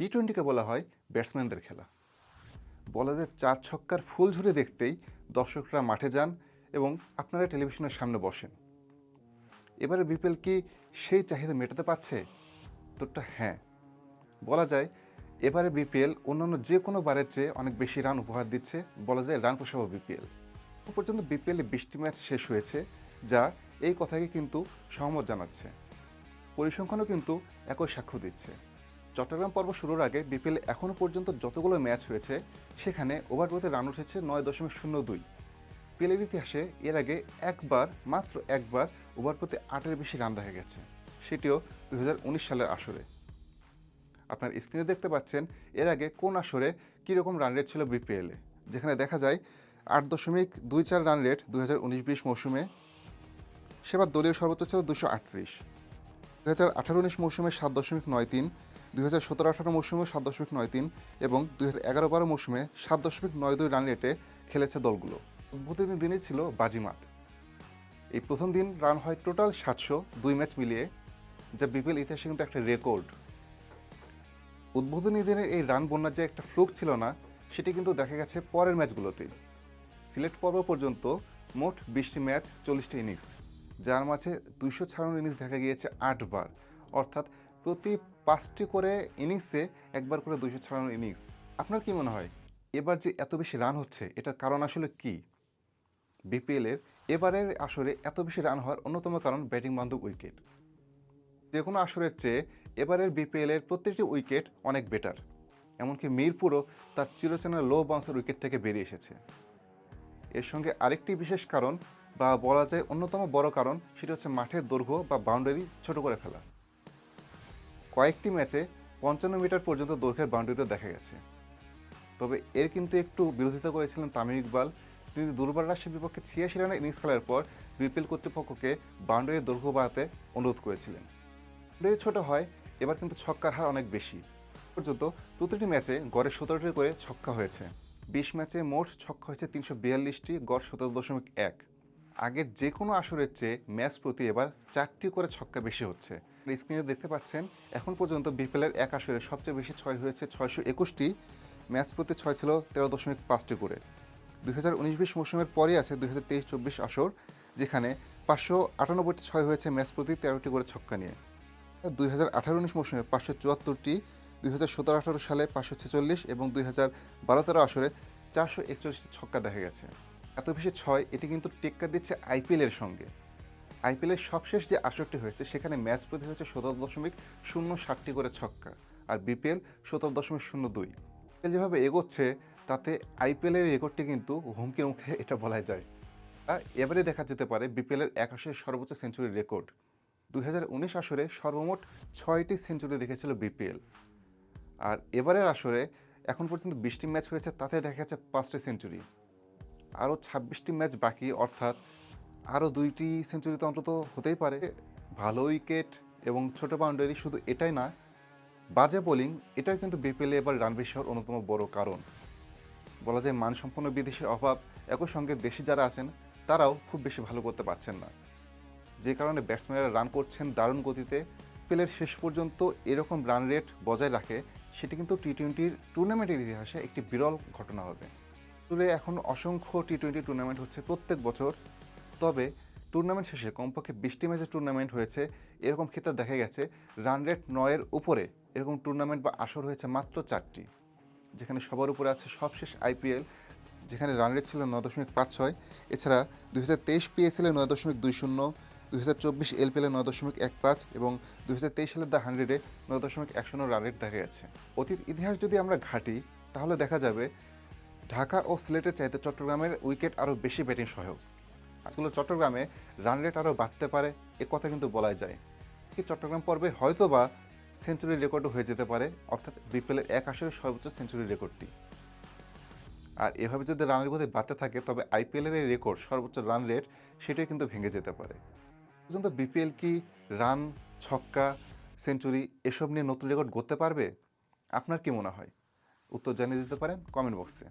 টি টোয়েন্টিকে বলা হয় ব্যাটসম্যানদের খেলা। বলা যায় চার ছক্কার ফুল ঝুড়ে দেখতেই দর্শকরা মাঠে যান এবং আপনারা টেলিভিশনের সামনে বসেন। এবারে বিপিএল কি সেই চাহিদা মেটাতে পারছে? তোরটা হ্যাঁ। বলা যায় এবারে বিপিএল অন্যান্য যে কোনো বারের চেয়ে অনেক বেশি রান উপহার দিচ্ছে, বলা যায় রান প্রসব বিপিএল। পর্যন্ত বিপিএলে বৃষ্টি ম্যাচ শেষ হয়েছে, যা এই কথাকে কিন্তু সহমত জানাচ্ছে। পরিসংখ্যানও কিন্তু একই সাক্ষ্য দিচ্ছে। চট্টগ্রাম পর্ব শুরুর আগে বিপিএল এখনও পর্যন্ত যতগুলো ম্যাচ হয়েছে, সেখানে ওভার প্রতি রান উঠেছে নয় দশমিক শূন্য দুই। পিএলের ইতিহাসে এর আগে একবার, মাত্র একবার ওভার প্রতি আটের বেশি রান দেখা গেছে। সেটিও দু হাজার উনিশ সালের আসরে। আপনার স্ক্রিনে দেখতে পাচ্ছেন এর আগে কোন আসরে কীরকম রান রেট ছিল বিপিএলে যেখানে দেখা যায় আট দশমিক দুই চার রান রেট দু হাজার উনিশ বিশ মৌসুমে। সেবার দলীয় সর্বোচ্চ ছিল দুশো আটত্রিশ। দু হাজার আঠারো উনিশ মৌসুমে সাত দশমিক নয় তিন দুই হাজার সতেরো আঠারো মৌসুমেও সাত দশমিক নয় তিন এবং দুই হাজার এগারো বারো মৌসুমে সাত দশমিক নয় দুই রান রেটে খেলেছে দলগুলো। উদ্বোধনী দিনই ছিল বাজিমাত। এই প্রথম দিন রান হয় টোটাল সাতশো দুই ম্যাচ মিলিয়ে, যা বিপিএল ইতিহাসে কিন্তু একটা রেকর্ড। উদ্বোধনী দিনের এই রান বন্যার যে একটা ফ্লুক ছিল না, সেটি কিন্তু দেখা গেছে পরের ম্যাচগুলোতে। সিলেট পর্ব পর্যন্ত মোট বিশটি ম্যাচ, চল্লিশটি ইনিংস, যার মাঝে দুইশো ছাড়ানো ইনিংস দেখা গিয়েছে আটবার। অর্থাৎ প্রতি পাঁচটি করে ইনিংসে একবার করে দুইশো ছাড়ানো ইনিংস। আপনার কি মনে হয়? এবার যে এত বেশি রান হচ্ছে, এটার কারণ আসলে কি? বিপিএলের এবারের আসরে এত বেশি রান হওয়ার অন্যতম কারণ ব্যাটিং বান্ধব উইকেট। যে কোনো আসরের চেয়ে এবারের বিপিএলের প্রত্যেকটি উইকেট অনেক বেটার। এমনকি মিরপুরও তার চিরচেনা লো বাউন্সের উইকেট থেকে বেরিয়ে এসেছে। এর সঙ্গে আরেকটি বিশেষ কারণ, বা বলা যায় অন্যতম বড় কারণ, সেটা হচ্ছে মাঠের দৈর্ঘ্য বা বাউন্ডারি ছোট করে ফেলা। কয়েকটি ম্যাচে পঞ্চান্ন মিটার পর্যন্ত দৈর্ঘ্যের বাউন্ডারিও দেখা গেছে। তবে এর কিন্তু একটু বিরোধিতা করেছিলেন তামিম ইকবাল। তিনি দুর্বার রাষ্ট্রের বিপক্ষে ছিয়াশি রানের ইনিংস খেলার পর বিপিএল কর্তৃপক্ষকে বাউন্ডারির দৈর্ঘ্য বাড়াতে অনুরোধ করেছিলেন। বাউন্ডারি ছোট হয়, এবার কিন্তু ছক্কার হার অনেক বেশি। পর্যন্ত প্রতিটি ম্যাচে গড়ে সতেরোটি করে ছক্কা হয়েছে। বিশ ম্যাচে মোট ছক্কা হয়েছে তিনশো বিয়াল্লিশটি, গড় সতেরো দশমিক এক। আগের যে কোনো আসরের চেয়ে ম্যাচ প্রতি এবার চারটি করে ছক্কা বেশি হচ্ছে। স্ক্রিনে দেখতে পাচ্ছেন, এখন পর্যন্ত বিপিএলের এক আসরে সবচেয়ে বেশি ছয় হয়েছে ছয়শো একুশটি, ম্যাচ প্রতি ছয় ছিল তেরো দশমিক পাঁচটি করে। দুই হাজার উনিশ বিশ মৌসুমের পরে আছে দুই হাজার তেইশ চব্বিশ আসর, যেখানে পাঁচশো আটানব্বইটি ছয় হয়েছে ম্যাচ প্রতি তেরোটি করে ছক্কা নিয়ে। দুই হাজার আঠারো উনিশ মৌসুমে পাঁচশো চুয়াত্তরটি, দুই হাজার সতেরো আঠারো সালে পাঁচশো ছেচল্লিশ এবং দুই হাজার বারো তেরো আসরে চারশো একচল্লিশটি ছক্কা দেখা গেছে। এত বেশি ছয়, এটি কিন্তু টেক্কা দিচ্ছে আইপিএলের সঙ্গে। আইপিএলের সবশেষ যে আসরটি হয়েছে, সেখানে ম্যাচ প্রতি হয়েছে সতেরো দশমিক শূন্য ষাটটি করে ছক্কা আর বিপিএল সতেরো দশমিক শূন্য দুই। যেভাবে এগোচ্ছে, তাতে আইপিএলের রেকর্ডটি কিন্তু হুমকির মুখে এটা বলা যায়। এবারে দেখা যেতে পারে বিপিএলের এক আসরে সর্বোচ্চ সেঞ্চুরির রেকর্ড। দুই হাজার উনিশ আসরে সর্বমোট ছয়টি সেঞ্চুরি দেখেছিল বিপিএল। আর এবারের আসরে এখন পর্যন্ত বিশটি ম্যাচ হয়েছে, তাতে দেখা গেছে পাঁচটি সেঞ্চুরি। আরও ছাব্বিশটি ম্যাচ বাকি, অর্থাৎ আরও দুইটি সেঞ্চুরি তো অন্তত হতেই পারে। ভালো উইকেট এবং ছোট বাউন্ডারি শুধু এটাই না বাজে বোলিং এটাও কিন্তু বিপিএলে এবার রান বেশি হওয়ার অন্যতম বড় কারণ। বলা যায় মানসম্পন্ন বিদেশের অভাব, একই সঙ্গে দেশি যারা আছেন, তারাও খুব বেশি ভালো করতে পারছেন না। যে কারণে ব্যাটসম্যানরা রান করছেন দারুণ গতিতে, পেলের শেষ পর্যন্ত এরকম রান রেট বজায় রাখে, সেটি কিন্তু টি টোয়েন্টির টুর্নামেন্টের ইতিহাসে একটি বিরল ঘটনা হবে। দূরে এখন অসংখ্য টি টোয়েন্টি টুর্নামেন্ট হচ্ছে প্রত্যেক বছর। তবে টুর্নামেন্ট শেষে কমপক্ষে বিশটি ম্যাচের টুর্নামেন্ট হয়েছে। এরকম ক্ষেত্রে দেখা গেছে রান রেট নয়ের উপরে এরকম টুর্নামেন্ট বা আসর হয়েছে মাত্র চারটি। যেখানে সবার উপরে আছে সবশেষ আইপিএল যেখানে রান রেট ছিল নয় দশমিক পাঁচ ছয়। এছাড়া দুই হাজার তেইশ পিএসএলে নয় দশমিক দুই শূন্য, দুই হাজার চব্বিশ এলপিএলে নয় দশমিক এক পাঁচ এবং দুই হাজার তেইশ সালের দ্য হান্ড্রেডে নয় দশমিক এক শূন্য রান রেট দেখা গেছে। অতীত ইতিহাস যদি আমরা ঘাঁটি, তাহলে দেখা যাবে ঢাকা ও সিলেটের চাইতে চট্টগ্রামের উইকেট আরও বেশি ব্যাটিং সহায়ক। আজকাল চট্টগ্রামে রান রেট আরও বাড়তে পারে, এ কথা কিন্তু বলাই যায়। কি চট্টগ্রাম পর্বে হয়তো বা সেঞ্চুরি রেকর্ডও হয়ে যেতে পারে, অর্থাৎ বিপিএলের এক আসরের সর্বোচ্চ সেঞ্চুরি রেকর্ডটি আর এভাবে যদি রানের গতি বাড়তে থাকে, তবে আইপিএলের এই রেকর্ড সর্বোচ্চ রান রেট সেটাই কিন্তু ভেঙে যেতে পারে। পর্যন্ত বিপিএল কি রান ছক্কা সেঞ্চুরি এসব নিয়ে নতুন রেকর্ড গড়তে পারবে? আপনার কি মনে হয়? উত্তর জানিয়ে দিতে পারেন কমেন্ট বক্সে